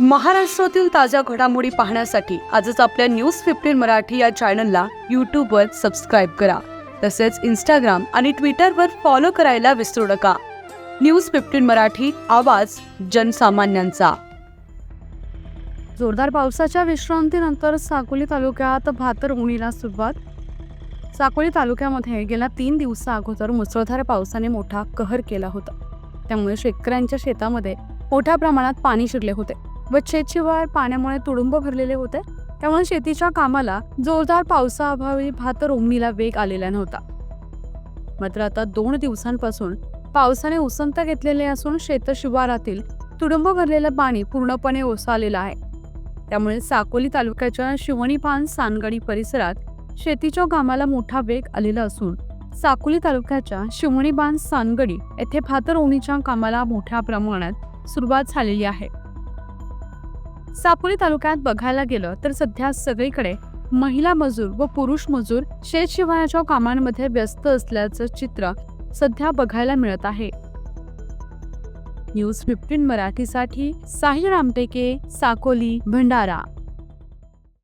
महाराष्ट्रातील ताज्या घडामोडी पाहण्यासाठी आजच आपल्या न्यूज फिफ्टीन मराठी या चॅनलला यूट्यूबवर सबस्क्राईब करा. तसेच इंस्टाग्राम आणि ट्विटरवर फॉलो करायला विसरू नका. न्यूज फिफ्टीन मराठी आवाज जनसामान्यांचा. जोरदार पावसाच्या विश्रांतीनंतर साकोली तालुक्यात भातर उणीला सुरुवात. साकोली तालुक्यामध्ये गेल्या तीन दिवसा अगोदर मुसळधार पावसाने मोठा कहर केला होता. त्यामुळे शेतकऱ्यांच्या शेतामध्ये मोठ्या प्रमाणात पाणी शिरले होते. व शेतशिवार पाण्यामुळे तुडुंब भरलेले होते त्यामुळे शेतीच्या कामाला जोरदार पावसाअभावी भात रोमणीला वेग आलेला नव्हता. मात्र आता दोन दिवसांपासून पावसाने उसंत घेतलेले असून शेतशिवारातील तुडुंब भरलेलं पाणी पूर्णपणे ओसालेलं आहे. त्यामुळे साकोली तालुक्याच्या शिवणीपान सानगडी परिसरात शेतीच्या कामाला मोठा वेग आलेला असून साकोली तालुक्याच्या शिवणीबान सानगडी येथे भातरोवणीच्या कामाला मोठ्या प्रमाणात सुरुवात झालेली आहे. सापोली तालुक्यात बघायला गेलं तर सध्या सगळीकडे महिला मजूर व पुरुष मजूर शेतशिवाराच्या कामांमध्ये व्यस्त असल्याचं चित्र सध्या बघायला मिळत आहे. न्यूज फिफ्टीन मराठीसाठी साहिल रामटेके साकोली भंडारा.